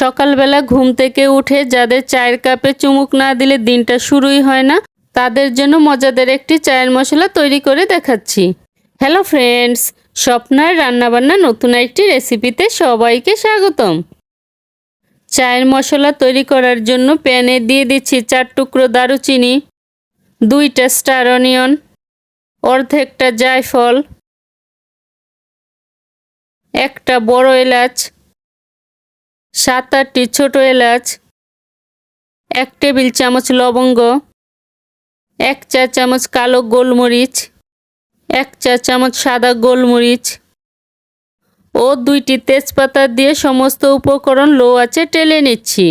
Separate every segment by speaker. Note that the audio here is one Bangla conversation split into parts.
Speaker 1: সকালবেলা ঘুম থেকে উঠে যাদের চায়ের কাপে চুমুক না দিলে দিনটা শুরুই হয় না, তাদের জন্য মজাদার একটি চায়ের মশলা তৈরি করে দেখাচ্ছি। হ্যালো ফ্রেন্ডস স্বপ্নার রান্নাবান্না নতুন একটি রেসিপিতে সবাইকে স্বাগতম। চায়ের মশলা তৈরি করার জন্য প্যানে দিয়ে দিচ্ছি চার টুকরো দারুচিনি, দুইটা স্টার অনিয়ন অর্ধেকটা জায়ফল, একটা বড় এলাচ সাত আটটি ছোট এলাচ, এক টেবিল চামচ লবঙ্গ, এক চা চামচ কালো গোলমরিচ, এক চা চামচ সাদা গোলমরিচ ও দুইটি তেজপাতা দিয়ে সমস্ত উপকরণ লো আছে টেলে নিচ্ছি।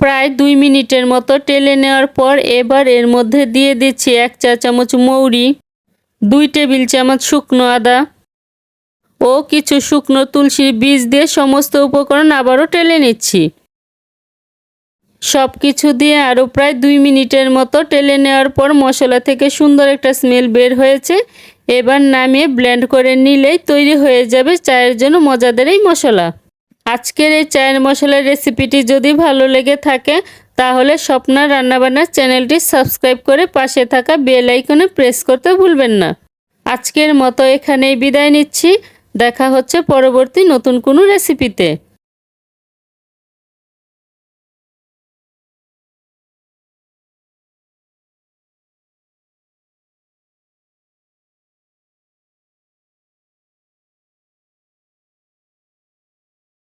Speaker 1: প্রায় দুই মিনিটের মতো টেলে নেওয়ার পর এবার এর মধ্যে দিয়ে দিচ্ছি এক চা চামচ মৌরি, দুই টেবিল চামচ শুকনো আদা ও কিছু শুকনো তুলসীর বীজ দিয়ে সমস্ত উপকরণ আবারও টেলে নিচ্ছি। সব কিছু দিয়ে আরও প্রায় দুই মিনিটের মতো টেলে নেওয়ার পর মশলা থেকে সুন্দর একটা স্মেল বের হয়েছে। এবার নামিয়ে ব্লেন্ড করে নিলেই তৈরি হয়ে যাবে চায়ের জন্য মজাদার এই মশলা। আজকের এই চায়ের মশলার রেসিপিটি যদি ভালো লেগে থাকে, তাহলে স্বপ্নার রান্নাবান্নার চ্যানেলটি সাবস্ক্রাইব করে পাশে থাকা বেল আইকনে প্রেস করতে ভুলবেন না। আজকের মতো এখানেই বিদায় নিচ্ছি। দেখা হচ্ছে পরবর্তী নতুন কোনো রেসিপিতে